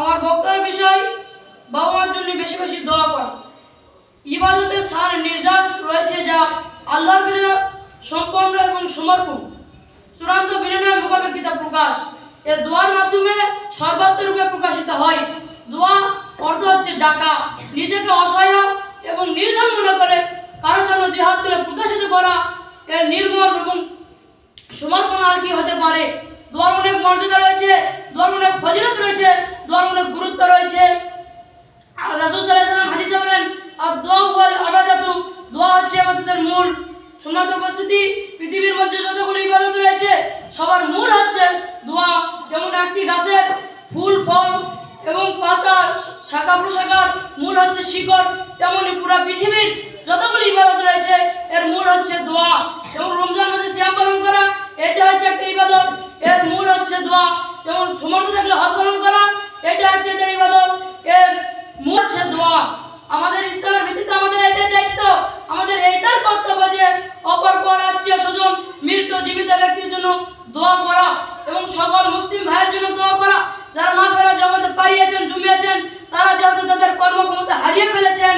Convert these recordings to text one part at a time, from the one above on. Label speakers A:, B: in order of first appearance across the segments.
A: আমার বক্তব্যের বিষয় বাবা মার জন্য বেশি বেশি দোয়া করা। ইবাদতের সার নির্যাস রয়েছে যা আল্লাহর কাছে সম্পন্ন এবং সমর্পণ। চূড়ান্ত বিনিময় মোকাবেক্ষিতা প্রকাশ? এর দোয়ার মাধ্যমে সর্বাত্ম রূপে প্রকাশিত হয়। দোয়া অর্থ হচ্ছে ডাকা, নিজেকে অসহায় এবং নির্জন মনে করে কারোর সামনে দুই হাত তুলে প্রকাশিত করা, এর নির্মল এবং সমর্পণ আর কি হতে পারে। দোয়ার অনেক মর্যাদা রয়েছে দোয়ার অনেক ফজিলত রয়েছে দোয়ার অনেক গুরুত্ব রয়েছে আর রাসূল সাল্লাল্লাহু আলাইহি ওয়াসাল্লাম হাদিসে বলেন আর দোয়া ওয়াল আবাদাতু আমাদের মূল সুন্নাত উপস্থিতি, পৃথিবীর মধ্যে যতগুলো ইবাদত রয়েছে, সবার মূল হচ্ছে দোয়া যেমন একটি গাছের ফুল, ফল এবং পাতা, শাখা প্রশাখার মূল হচ্ছে শিকড়, তেমনি পুরো পৃথিবীর যতগুলো ইবাদত রয়েছে, এর মূল হচ্ছে দোয়া যেমন রমজান মাসে সিয়াম পালন করা, এটা হচ্ছে একটা ইবাদত, এর মূল হচ্ছে দোয়া যেমন সমর্থ থাকলে হজ পালন করা, এটা হচ্ছে একটা ইবাদত, এর মূল হচ্ছে দোয়া আমাদের ইসলামের ভিত্তিতে আমাদের এটাই দায়িত্ব আমাদের এইটার কর্তব্য যে অপর পর আত্মীয় স্বজন মৃত জীবিত ব্যক্তির জন্য দোয়া করা এবং সকল মুসলিম ভাইয়ের জন্য দোয়া করা যারা না ফেরা জগতে পারিয়েছেন জমিয়েছেন তারা যেহেতু তাদের কর্মক্ষমতা হারিয়ে ফেলেছেন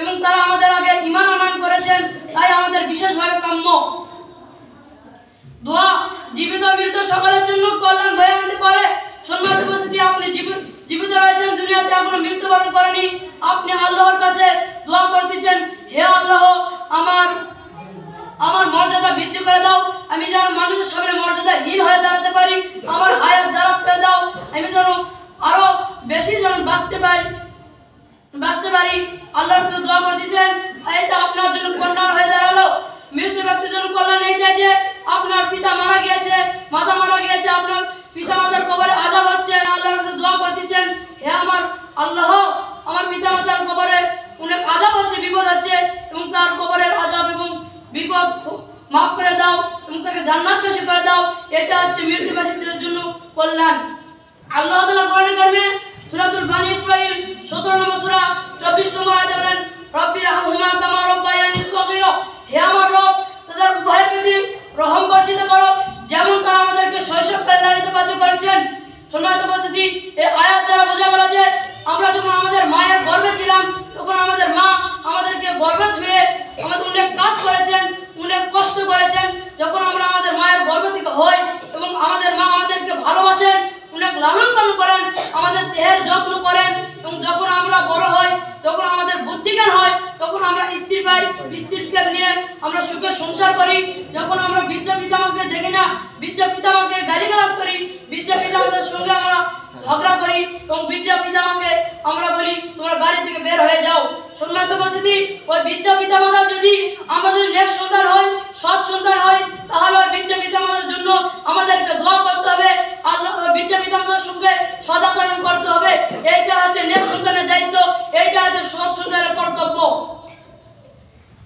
A: এবং তারা আমাদের আগে ইমান আনয়ন করেছেন তাই আমাদের বিশেষভাবে কাম্য দোয়া জীবিত মৃত সকলের জন্য কল্যাণ বয়ে আনতে পারে। সম্মানিত উপস্থিতি, আপনি জীবিত রয়েছেন, দুনিয়াতে এখনও মৃত্যুবরণ করেনি। আপনি আল্লাহর কাছে দোয়া করতেছেন, হে আল্লাহ, আমার আমার মর্যাদা বৃদ্ধি করে দাও। আমি যেন মানুষের সামনে মর্যাদাহীন হয়ে দাঁড়াতে পারি। আমার হায়াত দারাজ করে দাও। আমি যেন আরও বেশি যেন বাঁচতে পারি। বাঁচতে পারি। আল্লাহর দোয়া করতেছেন এটা আপনার জন্য কল্যাণ হয়ে দাঁড়াল। মৃত্যু আল্লাহ আমার পিতা মাতার কবরে অনেক আজাব হচ্ছে বিপদ আছে, এবং তার কবরের আজাব এবং বিপদ মাফ করে দাও এবং তাকে জান্নাত বেশি করে দাও। এটা হচ্ছে মৃত্যুবাসীদের জন্য কল্যাণ। আল্লাহ তাআলা কোরআনে কারিমে সূরাতুল বানি ইসরাঈল 17 নম্বর সূরা 24 নম্বর আয়াতে বলেন, রব্বি রাহমহুমা কামা রাব্বায়ানি সগীরা। হে আমার রব, তাদের উভয়ের প্রতি রহম বর্ষিত করো, যেমন তারা আমাদেরকে শৈশবকালে লালিত পালিত করেছেন। সম্মানিত উপস্থিতি এই আয়াত দ্বারা বোঝা গেল যে আমরা যখন আমাদের মায়ের গর্ভে ছিলাম তখন আমাদের মা আমাদেরকে গর্ভে ধুয়ে আমাদের অনেক কাজ করেছেন অনেক কষ্ট করেছেন যখন আমরা আমাদের মায়ের গর্ভ থেকে হই এবং আমাদের মা আমাদেরকে ভালোবাসেন অনেক লালন পালন করেন আমাদের দেহের যত্ন করেন এবং যখন আমরা বড় হই যখন বুদ্ধিজ্ঞান হয় তখন আমরা স্ত্রী পাই স্ত্রীকে নিয়ে আমরা সুখে সংসার করি। যখন আমরা বৃদ্ধ পিতামাকে দেখি না বৃদ্ধ পিতামাকে গালি গালাজ করি বৃদ্ধ পিতামাদের সঙ্গে আমরা ঝগড়া করি এবং বৃদ্ধ পিতামাকে আমরা বলি তোমরা বাড়ি থেকে বের হয়ে যাও। সম্মানিত উপস্থিতি ওই বৃদ্ধ পিতামাতা যদি আমাদের নেক্সট সন্তান হয় সৎ সন্তান হয় তাহলে ওই বৃদ্ধ পিতামাতার জন্য আমাদেরকে দোয়া করতে হবে আল্লাহ ওই বৃদ্ধ পিতামাতার সঙ্গে সদাচরণ করতে হবে এইটা হচ্ছে নেক সন্তানের দায়িত্ব এইটা হচ্ছে সৎ সন্তানের কর্তব্য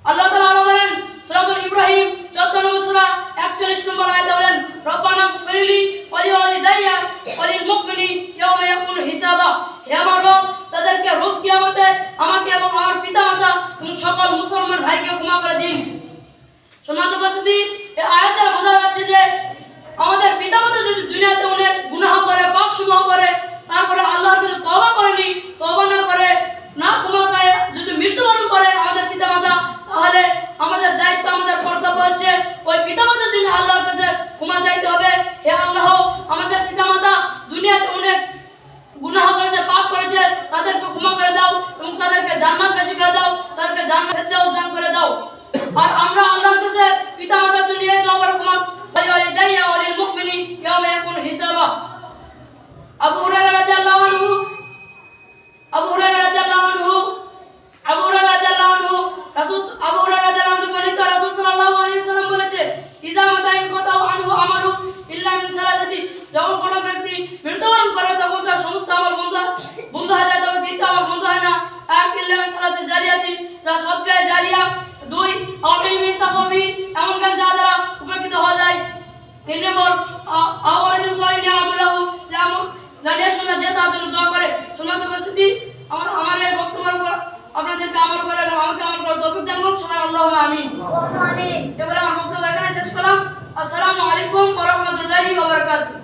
A: আল্লাহ তাআলা আরও বলেন সূরাতুল ইব্রাহিম 14 নম্বর সূরা 41 নম্বর আয়াতে বলেন রব্বানা ফিরলি ওয়ালি ওয়ালিদাইয়া ওয়ালিল মুমিনি ইয়াওমা ইয়াকুনু হিসাবা হে আমার রব, তাদেরকে রোজ কিয়ামতে আমাকে এবং আমার পিতামাতা এবং সকল মুসলমান ভাইকে ক্ষমা করে দিন। সমাজ উপস্থিতি এই আয়াত বোঝা যাচ্ছে যে আমাদের পিতামাতা যদি দুনিয়াতে অনেক গুনাহ করে পাপ সমূহ করে তারপরে আল্লাহর কাছে তওবা করেনি তওবা না করে না ক্ষমা চায় যদি মৃত্যুবরণ করে আমাদের পিতামাতা তাহলে আমাদের দায়িত্ব আমাদের কর্তব্য হচ্ছে ওই পিতামাতার জন্য আল্লাহর কাছে ক্ষমা চাইতে হবে হে আল্লাহ আমাদের পিতামাতা দুনিয়াতে অনেক গুনাহ করেছে পাপ করেছে তাদেরকে ক্ষমা করে দাও এবং তাদেরকে জান্নাত বেশি করে দাও ফেরদাউস দান করে দাও। আর আমরা আল্লাহর কাছে পিতামাতার জন্য এই দোয়া করে ক্ষমা ওয়ালিদাইয়া ওয়ালিল মুমিনি ইয়াওমা ইয়াকুনু হিসাবা। আবু হুরায়রা এক ইল্লা মিন সালাতি জারিয়াতি যা সদকায়ে জারিয়া দুই আমিল মিন তাফাবি এমন জ্ঞান যা দ্বারা উপকৃত হওয়া যায়। তিন নম্বর আওয়ালিন সরিনি আবুলাহু যেমন জানিয়ে শোনা যে তার জন্য দোয়া করে। সমাজ উপস্থিতি আমার আমার এই বক্তব্যের উপর আপনাদেরকে আমার করে এবং আমাকে আমার করে তৌফিক দান করুন সবাই আল্লাহ আমিন। এবারে আমার বক্তব্য এখানে শেষ করলাম। আসসালামু আলাইকুম ওয়া রাহমাতুল্লাহি ওয়া বারাকাতুহু।